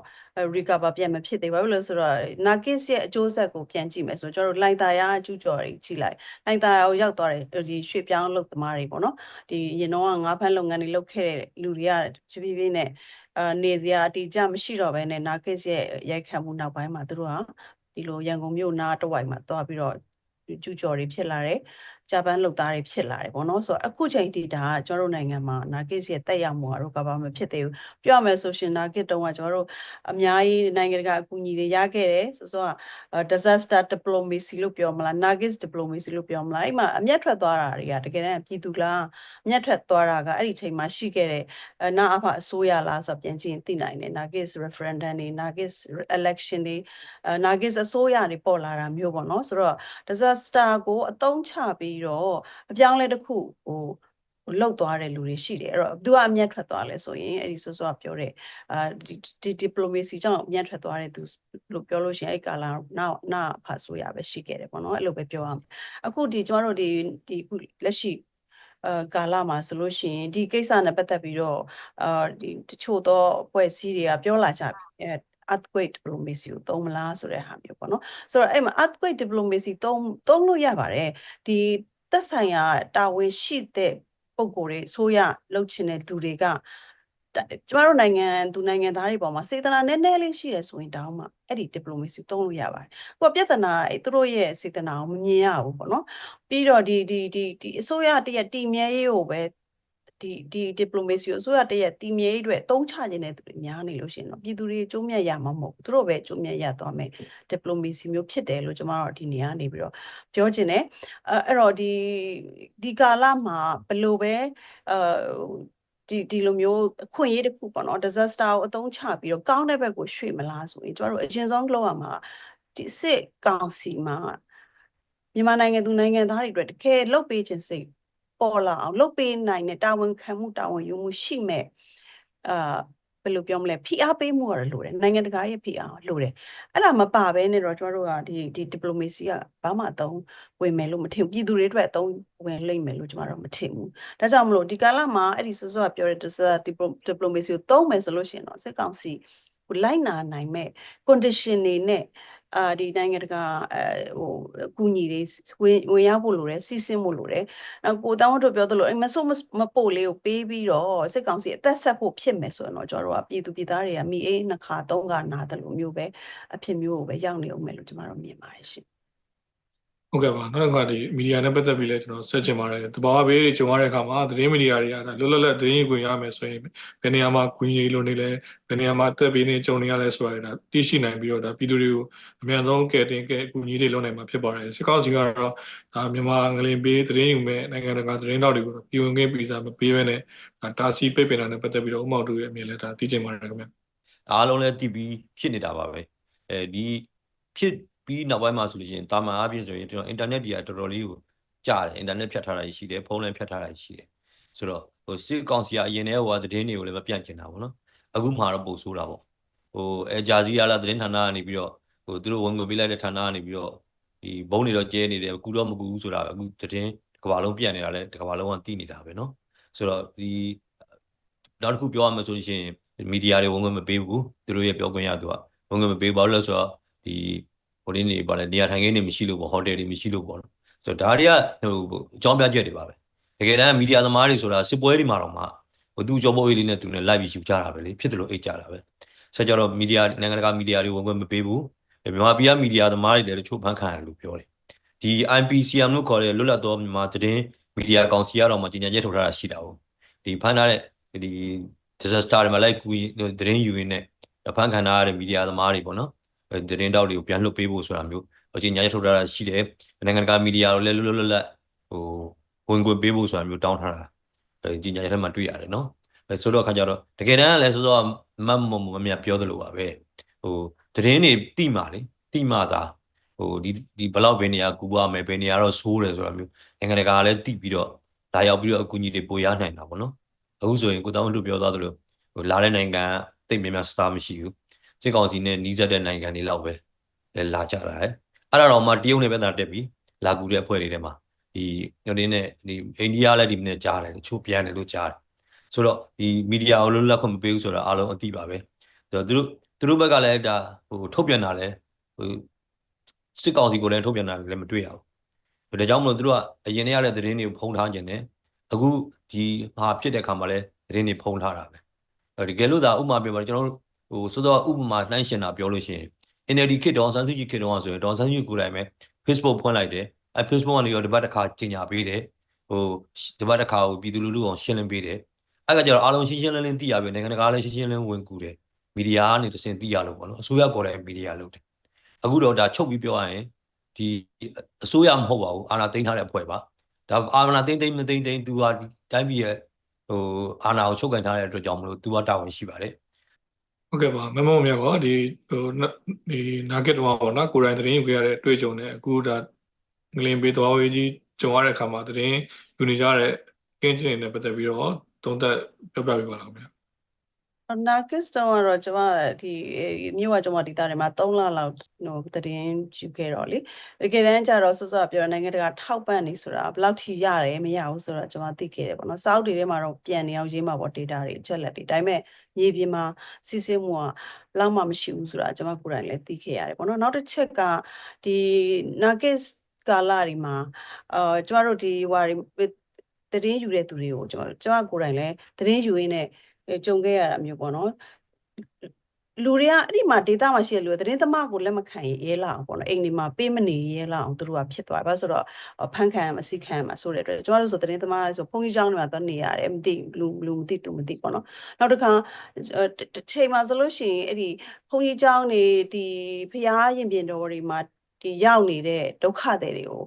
recover ပြန်မဖြစ်သေးဘာဖြစ်လို့လဲဆိုတော့ Nuggets ရဲ့အကျိုးဆက်ကိုပြန်ကြည့်မယ်ဆိုတော့ကျွန်တော်တို့လိုက်တာရအကျူးကျော်တွေကြည့်လိုက်လိုက်တာရကိုရောက်သွားတယ်ဒီရွှေ့ပြောင်းလုပ်သမားတွေပေါ့နော်ဒီရင်တော့ငါးဖမ်းလုပ်ငန်းတွေလုပ်ခဲ့တဲ့လူတွေကဖြည်းဖြည်းဖြည်းနဲ့အာနေစရာအတိအကျမရှိတော့ဘဲနဲ့ Nuggets ရဲ့ရိုက်ခတ်မှုနောက်ပိုင်းမှာသူတို့ကဒီလိုရန်ကုန်မြို့နားတစ်ဝိုက်မှာသွားပြီးတော့ ကျူးကျော်တွေဖြစ်လာတယ် ဂျပန်လုပ်သားတွေဖြစ်လာတယ်ပေါ့နော်ဆိုတော့အခုချိန်ထိဒါကကျွန်တော်တို့နိုင်ငံမှာနာဂစ်ရဲ့တက်ရောက်မှုကတော့ကဘာမဖြစ်သေးဘူးပြောရမယ်ဆိုရှင်နာဂစ်တုံးကကျွန်တော်တို့အများကြီးနိုင်ငံတကာအကူအညီတွေရခဲ့တယ်ဆိုတော့ disaster diplomacy လို့ပြောမလား Nagis diplomacy လို့ပြောမလားအဲ့မှာအမျက်ထွက်သွားတာတွေကတကယ်တမ်းပြည်သူလားအမျက်ထွက်သွားတာကအဲ့ဒီချိန်မှာရှိခဲ့တဲ့နာအဖအစိုးရလားဆိုတော့ပြန်ကြည့်ရင်သိနိုင်တယ် Nagis referendum တွေ Nagis election တွေ Nagis အစိုးရတွေပေါ်လာတာမျိုးပေါ့နော်ဆိုတော့ disaster ကိုအသုံးချပြီးတော့အပြောင်းလဲတစ်ခုဟိုလောက်သွားတဲ့လူတွေရှိတယ်အဲ့တော့သူကအမျက်ထွက်သွားလဲဆိုရင်အဲ့ဒီဆိုဆိုကပြောတဲ့အာဒီ diplomacy ကြောင့်အမျက်ထွက်သွားတဲ့သူလို့ပြောလို့ရှိရင်အဲ့ကာလာနောက်နာဖတ်ဆိုရပဲရှိခဲ့တယ်ပေါ့နော်အဲ့လိုပဲပြောရမယ်အခုဒီကျမတို့ဒီဒီအခုလက်ရှိအာကာလမှာဆိုလို့ရှိရင်ဒီကိစ္စနဲ့ပတ်သက်ပြီးတော့အာဒီတချို့သောအဖွဲ့အစည်းတွေကပြောလာကြပြီအဲ earthquake diplomacy ကိုသုံးမလားဆိုတဲ့ဟာမျိုးပေါ့နော်ဆိုတော့အဲ့မှာ earthquake diplomacy သုံးသုံးလို့ရပါတယ်ဒီသက်ဆိုင်ရာတာဝန်ရှိတဲ့ပုံကိုယ်တွေဆိုရလှုပ်ချင်တဲ့လူတွေကကျမတို့နိုင်ငံသူနိုင်ငံသားတွေပေါ်မှာစေတနာနည်းနည်းလေးရှိတယ်ဆိုရင်တောင်းမှအဲ့ဒီ diplomacy သုံးလို့ရပါတယ်။ကိုကပြဿနာအဲ့သူတို့ရဲ့စေတနာကိုမမြင်ရဘူးပေါ့နော်။ပြီးတော့ဒီဒီဒီဒီအစိုးရတရက်တည်မြဲရေးကိုပဲ ဒီဒီ diplomacy ကိုအစိုးရတရက်တည်မြဲရေးအတွက်တုံးချခြင်းတဲ့သူတွေများနေလို့ရှိရင်တော့ပြည်သူတွေအကျိုးမြတ်ရမှာမဟုတ်ဘူးသူတို့ပဲအကျိုးမြတ်ရသွားမယ် diplomacy မျိုးဖြစ်တယ်လို့ကျွန်မတို့ဒီနေရာနေပြီးတော့ပြောချင်တယ်အဲအဲ့တော့ဒီဒီကာလမှာဘယ်လိုပဲအဲဒီဒီလိုမျိုးအခွင့်အရေးတစ်ခုပေါ့နော် disaster ကိုအသုံးချပြီးတော့ကောင်းတဲ့ဘက်ကိုရွှေ့မလားဆိုရင်ကျမတို့အရင်ဆုံးလုပ်ရမှာဒီစစ်ကောင်စီမှာမြန်မာနိုင်ငံသူနိုင်ငံသားတွေအတွက်တကယ်လှုပ်ပေးခြင်းစိတ် ပေါ်လာအောင်လှုပ်ပေးနိုင်တဲ့တာဝန်ခံမှုတာဝန်ယူမှုရှိမဲ့အာဘယ်လိုပြောမလဲဖိအားပေးမှုကတော့လိုတယ်နိုင်ငံတကာရဲ့ဖိအားလိုတယ်အဲ့ဒါမပါဘဲနဲ့တော့ကျွန်တော်တို့ကဒီဒီ diplomacy ကဘာမှအသုံးဝင်မယ်လို့မထင်ဘူးပြည်သူတွေအတွက်အသုံးဝင်လိမ့်မယ်လို့ကျွန်တော်တော့မထင်ဘူးဒါကြောင့်မလို့ဒီကာလမှာအဲ့ဒီစောစောကပြောတဲ့ diplomacy ကိုသုံးမယ်ဆိုလို့ရှိရင်တော့စစ်ကောင်စီကိုလိုက်နာနိုင်မဲ့ condition တွေနဲ့ အာဒီနိုင်ငံတကာအဲဟိုအကူအညီတွေဝင်ဝင်ရောက်ဖို့လိုတယ်စီစဉ်ဖို့လိုတယ်နောက်ကိုတောင်းတို့ပြောသလိုအဲ့မဆိုးမပို့လေးကိုပေးပြီးတော့စစ်ကောင်စီအသက်ဆက်ဖို့ဖြစ်မယ်ဆိုရင်တော့ကျွန်တော်တို့ကပြည်သူပြည်သားတွေကမိအေးနှစ်ခါသုံးခါနာတယ်လို့မျိုးပဲအဖြစ်မျိုးကိုပဲရောက်နေအောင်မယ်လို့ကျွန်တော်တို့မြင်ပါတယ်ရှင် ဟုတ်ကဲ့ပါနောက်တစ်ခါဒီမီဒီယာနဲ့ပတ်သက်ပြီးလဲကျွန်တော်ဆက်ချင်ပါတယ်တဘာဝဘေးတွေကြုံရတဲ့အခါမှာသတင်းမီဒီယာတွေကလွတ်လပ်လပ်သတင်းခွင့်ရမယ်ဆိုရင်ဘယ်နေရာမှာကွင်းကြီးလို့နေလဲဘယ်နေရာမှာအသက်ဘေးနေကြုံနေရလဲဆိုတာဒါသိရှိနိုင်ပြီးတော့ဒါပြည်သူတွေကိုအများဆုံးကယ်တင်ကယ်ကူညီတွေလုပ်နိုင်မှာဖြစ်ပါတယ်စစ်ကောက်စီကတော့ဒါမြန်မာငလင်ပေးသတင်းယူမဲ့နိုင်ငံတကာသတင်းတောက်တွေကိုပြည်ဝင်ခွင့်ပြည်စာမပေးဘဲနဲ့ဒါတာစီပိတ်ပင်တာနဲ့ပတ်သက်ပြီးတော့ဥမောက်တူရဲ့အမြင်လဲဒါသိချင်ပါတယ်ခင်ဗျအားလုံးလည်းတည်ပြီးဖြစ်နေတာပါပဲအဲဒီဖြစ် ပြီးနောက်ပိုင်းမှာဆိုလို့ရှိရင်တာမန်အားဖြင့်ဆိုရင်ကျွန်တော်အင်တာနက်တွေကတော်တော်လေးကိုကြားတယ်အင်တာနက်ဖြတ်ထားတာရှိတယ်ဖုန်းလည်းဖြတ်ထားတာရှိတယ်ဆိုတော့ဟိုစစ်ကောင်စီကအရင်တည်းဟိုသတင်းတွေကိုလည်းမပြန့်ကျင်တာပေါ့နော်အခုမှတော့ပို့ဆိုးတာပေါ့ဟိုအဲဂျာစီယာလာသတင်းဌာနကနေပြီးတော့ဟိုသူတို့ဝင်ငွေပေးလိုက်တဲ့ဌာနကနေပြီးတော့ဒီဘုံတွေတော့ကျဲနေတယ်ကူတော့မကူဘူးဆိုတာအခုသတင်းတစ်ကမ္ဘာလုံးပြန့်နေတာလဲတစ်ကမ္ဘာလုံးကသိနေတာပဲနော်ဆိုတော့ဒီနောက်တစ်ခုပြောရမယ်ဆိုလို့ရှိရင်မီဒီယာတွေဝင်ငွေမပေးဘူးသူတို့ရဲ့ပြောခွင့်ရသူကဝင်ငွေမပေးဘာလို့လဲဆိုတော့ဒီ ဟိုလေးနေပါလေနေရာထိုင်ခင်းတွေမရှိလို့ပေါ့ဟိုတယ်တွေမရှိလို့ပေါ့နော်ဆိုတော့ဒါတွေကဟိုအကြောင်းပြချက်တွေပါပဲတကယ်တမ်းမီဒီယာသမားတွေဆိုတာစစ်ပွဲတွေမှာတော့မှဟိုသူကြောပေါ်အေးလေးနဲ့သူနဲ့လိုက်ပြီးယူကြတာပဲလေဖြစ်တယ်လို့အိတ်ကြတာပဲဆက်ကြတော့မီဒီယာနိုင်ငံတကာမီဒီယာတွေဝင်ခွင့်မပေးဘူးမြန်မာပြည်ကမီဒီယာသမားတွေလည်းတချို့ဖန်ခံရတယ်လို့ပြောတယ်ဒီ IPCM လို့ခေါ်တဲ့လွတ်လပ်သောမြန်မာသတင်းမီဒီယာကောင်စီကတော့မှကြီးညာချက်ထုတ်ထားတာရှိတာဟုတ်ဒီဖန်ထားတဲ့ဒီ disaster တွေမှာလိုက်ကူသတင်းယူရင်းနဲ့ဖန်ခံထားရတဲ့မီဒီယာသမားတွေပေါ့နော် သတင်းတောက်တွေကိုပြန်လွှတ်ပေးဖို့ဆိုတာမျိုးအချင်းညာချက်ထုတ်ထားတာရှိတယ်နိုင်ငံတကာမီဒီယာတွေလည်းလွတ်လွတ်လပ်လပ်ဟိုဝင်ခွင့်ပေးဖို့ဆိုတာမျိုးတောင်းထားတာအဲဒီညာချက်ထဲမှာတွေ့ရတယ်နော်အဲဆိုတော့အခါကျတော့တကယ်တမ်းလည်းဆိုတော့မတ်မမမမြပြောသလိုပါပဲဟိုသတင်းတွေတိမှလေတိမှသာဟိုဒီဒီဘလောက်ဘယ်နေရာကူပါမယ်ဘယ်နေရာတော့ဆိုးတယ်ဆိုတာမျိုးနိုင်ငံတကာလည်းတိပြီးတော့လာရောက်ပြီးတော့အကူအညီတွေပို့ရနိုင်တာပေါ့နော်အခုဆိုရင်ကိုတောင်းတို့ပြောသွားသလိုဟိုလာတဲ့နိုင်ငံတိတ်များများစတာမရှိဘူး စစ်ကောင်စီနဲ့နှီးစပ်တဲ့နိုင်ငံတွေလောက်ပဲလဲလာကြတာဟဲ့အဲ့ဒါတော့မှတရုတ်နဲ့ပဲသာတက်ပြီးလာကူတဲ့အဖွဲ့တွေထဲမှာဒီညနေနဲ့ဒီအိန္ဒိယလည်းဒီနေ့ကြားတယ်တချို့ပြန်တယ်လို့ကြားတယ်ဆိုတော့ဒီမီဒီယာကိုလွတ်လပ်ခွင့်မပေးဘူးဆိုတာအားလုံးအသိပါပဲဆိုတော့သူတို့သူတို့ဘက်ကလည်းဒါဟိုထုတ်ပြန်တာလဲဟိုစစ်ကောင်စီကိုလည်းထုတ်ပြန်တာလည်းမတွေ့ရဘူးဒါကြောင့်မလို့သူတို့ကအရင်ရတဲ့သတင်းတွေကိုဖုံးထားခြင်းနဲ့အခုဒီဟာဖြစ်တဲ့ခါမှာလဲသတင်းတွေဖုံးထားတာပဲတကယ်လို့သာဥပမာပြောပါကျွန်တော်တို့ ဟိုစောစောဥပမာနှိုင်းရှင်တာပြောလို့ရှိရင် NLD ခေတ်တော်ဆန်းစုကြည်ခေတ်တော်ဆိုရင်ဒေါ်ဆန်းစုကြည်ကိုယ်တိုင်ပဲ Facebook ဖွင့်လိုက်တယ်အဲ Facebook ကနေရောဒီဘက်တစ်ခါကြီးညာပေးတယ်ဟိုဒီဘက်တစ်ခါကိုပြည်သူလူထုအောင်ရှင်းလင်းပေးတယ်အဲ့ကကြတော့အားလုံးရှင်းရှင်းလင်းလင်းသိရပြီနိုင်ငံတကာလည်းရှင်းရှင်းလင်းဝင်ကူတယ်မီဒီယာကနေတစင်သိရလို့ပေါ့နော်အစိုးရကိုယ်တိုင်မီဒီယာလုပ်တယ်အခုတော့ဒါချုပ်ပြီးပြောရရင်ဒီအစိုးရမဟုတ်ပါဘူးအာဏာသိမ်းထားတဲ့အဖွဲ့ပါဒါအာဏာသိမ်းသိမ်းမသိမ်းသိမ်းသူဟာဒီတိုင်းပြည်ရဲ့ဟိုအာဏာကိုချုပ်ကန်ထားတဲ့အတွက်ကြောင့်မလို့သူကတာဝန်ရှိပါတယ် ဟုတ်ကဲ့ပါမမမြတ်ကောဒီဟိုဒီနာဂက်တော့ပေါ့နော်ကိုယ်တိုင်သတင်းယူခဲ့ရတဲ့အတွေ့အကြုံနဲ့အခုဒါငလင်ပေးသွားဝေးကြီးကြုံရတဲ့အခါမှာသတင်းယူနေကြတဲ့ကင်းကျင်တွေနဲ့ပတ်သက်ပြီးတော့သုံးသပ်ပြောပြပေးပါလားခင်ဗျာ နာကစ်တောကတော့ကျွန်မဒီမြို့ဝကျွန်မဒေတာတွေမှာ3လလောက်ဟိုသတင်းယူခဲ့တော့လေတကယ်တမ်းကျတော့စောစောကပြောတဲ့နိုင်ငံတကာထောက်ပံ့နေဆိုတာဘယ်လောက်ထိရတယ်မရဘူးဆိုတော့ကျွန်မသိခဲ့တယ်ပေါ့နော်စာအုပ်တွေထဲမှာတော့ပြန်နေအောင်ရေးမှာပေါ့ data တွေအချက်လက်တွေဒါပေမဲ့မြေပြင်မှာစီစစ်မှုကဘယ်လောက်မှမရှိဘူးဆိုတာကျွန်မကိုယ်တိုင်လည်းသိခဲ့ရတယ်ပေါ့နော်နောက်တစ်ချက်ကဒီနာကစ်ကာလာတွေမှာအာကျွန်တော်တို့ဒီဟွာတွေသတင်းယူတဲ့သူတွေကိုကျွန်တော်ကျွန်မကိုယ်တိုင်လည်းသတင်းယူရင်းနဲ့ ကြုံခဲ့ရတာမျိုးပေါ့နော်လူတွေကအဲ့ဒီမှာ data မှာရှိတဲ့လူတွေသတင်းသမားကိုလက်မခံရဲလာအောင်ပေါ့နော်အိမ်ဒီမှာပေးမနေရဲလာအောင်သူတို့ကဖြစ်သွားတယ်။ဘာလို့ဆိုတော့ဖန်ခံမစီခံမှာဆိုတဲ့အတွက်ကျွန်တော်တို့ဆိုသတင်းသမားလဲဆိုဘုန်းကြီးကျောင်းတွေမှာသွားနေရတယ်မသိလူလူမသိသူမသိပေါ့နော်။နောက်တစ်ခါတစ်ချိန်မှာဆိုလို့ရှိရင်အဲ့ဒီဘုန်းကြီးကျောင်းတွေဒီဖျားရင်ပြင်တော်တွေမှာဒီရောက်နေတဲ့ဒုက္ခတွေတွေကို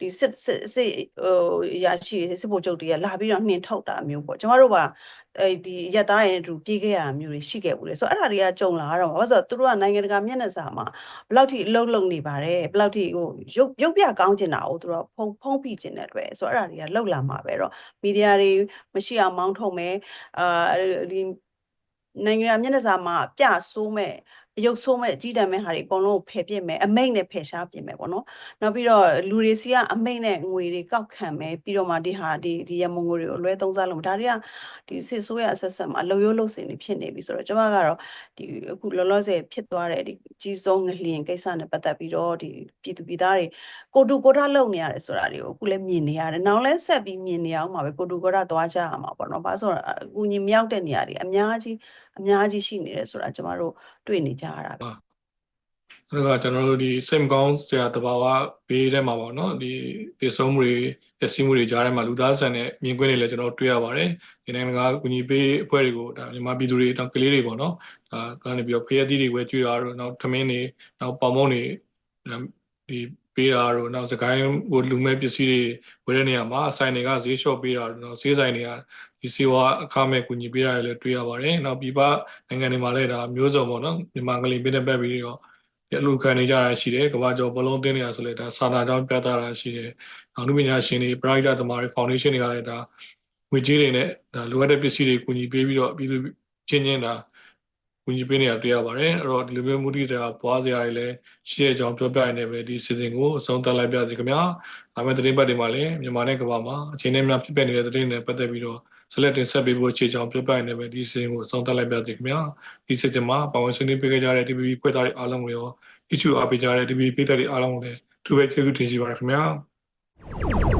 ဒီစစ်စစ်စစ်ဟိုရရှိစစ်ဖို့ချုပ်တွေကလာပြီးတော့နှင်ထုတ်တာမျိုးပေါ့ကျွန်တော်တို့က အဲဒီရက်သားရဲ့တူပြေးခဲ့ရတာမျိုးတွေရှိခဲ့ဘူးလေဆိုတော့အဲ့ဒါတွေကကြုံလာတော့ဘာလို့ဆိုတော့သူတို့ကနိုင်ငံတကာမျက်နှာစာမှာဘယ်လောက်ထိအလုံးလုံးနေပါတယ်ဘယ်လောက်ထိဟိုရုပ်ရုပ်ပြကောင်းကျင်တာကိုသူတို့ဖုံဖုံးပြကျင်တဲ့အတွက်ဆိုတော့အဲ့ဒါတွေကလောက်လာမှာပဲတော့မီဒီယာတွေမရှိအောင်မောင်းထုတ်မယ်အာဒီနိုင်ငံမျက်နှာစာမှာပြဆိုးမဲ့ အယုတ်ဆိုးမဲ့အကြီးတန်းမဲ့ဟာတွေအကုန်လုံးကိုဖယ်ပြစ်မယ်အမိတ်နဲ့ဖယ်ရှားပြစ်မယ်ပေါ့နော်နောက်ပြီးတော့လူတွေစီကအမိတ်နဲ့ငွေတွေကောက်ခံမယ်ပြီးတော့မှဒီဟာဒီဒီရမုံငွေတွေကိုအလွဲသုံးစားလို့ဒါတွေကဒီစစ်ဆိုးရအဆက်ဆက်မှာအလုံရိုးလို့စင်နေဖြစ်နေပြီဆိုတော့ကျွန်မကတော့ဒီအခုလောလောဆယ်ဖြစ်သွားတဲ့ဒီကြီးဆုံးငလျင်ကိစ္စနဲ့ပတ်သက်ပြီးတော့ဒီပြည်သူပြည်သားတွေကိုတူကိုတာလုံနေရတယ်ဆိုတာတွေကိုအခုလည်းမြင်နေရတယ်နောက်လည်းဆက်ပြီးမြင်နေအောင်မှာပဲကိုတူကိုတာသွားကြရမှာပေါ့နော်ဘာလို့ဆိုတော့အကူညီမရောက်တဲ့နေရာတွေအများကြီး အများကြီးရှိနေတယ်ဆိုတာကျွန်မတို့တွေ့နေကြရတာပဲအဲ့တော့ကျွန်တော်တို့ဒီစိတ်မကောင်းစရာတဘာဝဘေးထဲမှာပေါ့နော်ဒီပြေဆုံးမှုတွေပျက်စီးမှုတွေကြားထဲမှာလူသားဆန်တဲ့မြင်ကွင်းတွေလည်းကျွန်တော်တွေ့ရပါတယ်ဒီနိုင်ငံကကူညီပေးအဖွဲ့တွေကိုဒါမြန်မာပြည်သူတွေတောင်ကလေးတွေပေါ့နော်ဒါကနေပြီးတော့ဖျက်သီးတွေဝယ်ကျွေးတာတို့နောက်ထမင်းတွေနောက်ပေါင်မုံတွေဒီပေးတာတို့နောက်စကိုင်းဟိုလူမဲ့ပစ္စည်းတွေဝယ်တဲ့နေရာမှာဆိုင်တွေကဈေးလျှော့ပေးတာတို့နောက်ဈေးဆိုင်တွေက ဒီစေဝါအခမဲ့ကူညီပေးတာလည်းတွေ့ရပါတယ်နောက်ပြည်ပနိုင်ငံတွေမှာလည်းဒါမျိုးစုံပေါ့နော်မြန်မာကလေးပေးတဲ့ပတ်ပြီးတော့အလူခံနေကြတာရှိတယ်ကဘာကျော်ဘလုံးတင်းနေတာဆိုလဲဒါစာနာကြောင်းပြသတာရှိတယ်အနုပညာရှင်တွေ private သမားတွေ foundation တွေကလည်းဒါငွေကြေးတွေနဲ့ဒါလိုအပ်တဲ့ပစ္စည်းတွေကူညီပေးပြီးတော့ပြည်သူချင်းချင်းဒါကူညီပေးနေတာတွေ့ရပါတယ်အဲ့တော့ဒီလိုမျိုးမူတည်တဲ့ပွားစရာတွေလည်းရှိတဲ့အကြောင်းပြောပြရနေပဲဒီ season ကိုအဆုံးသတ်လိုက်ပြစီခင်ဗျာဒါမဲ့သတင်းပတ်တွေမှာလည်းမြန်မာနဲ့ကမ္ဘာမှာအချိန်နဲ့များဖြစ်ပျက်နေတဲ့သတင်းတွေပတ်သက်ပြီးတော့ ဆက်လက်တင်ဆက်ပေးဖို့အခြေချောင်းပြောပြရနေပဲဒီ season ကိုအဆုံးသတ်လိုက်ပြစီခင်ဗျာဒီ season မှာပါဝင်ဆွေးနွေးပေးခဲ့ကြတဲ့ TPP ဖွဲ့သားတွေအားလုံးကိုရော issue အားပေးကြတဲ့ TPP ပြည်သက်တွေအားလုံးကိုလည်းသူပဲကျေးဇူးတင်ရှိပါတယ်ခင်ဗျာ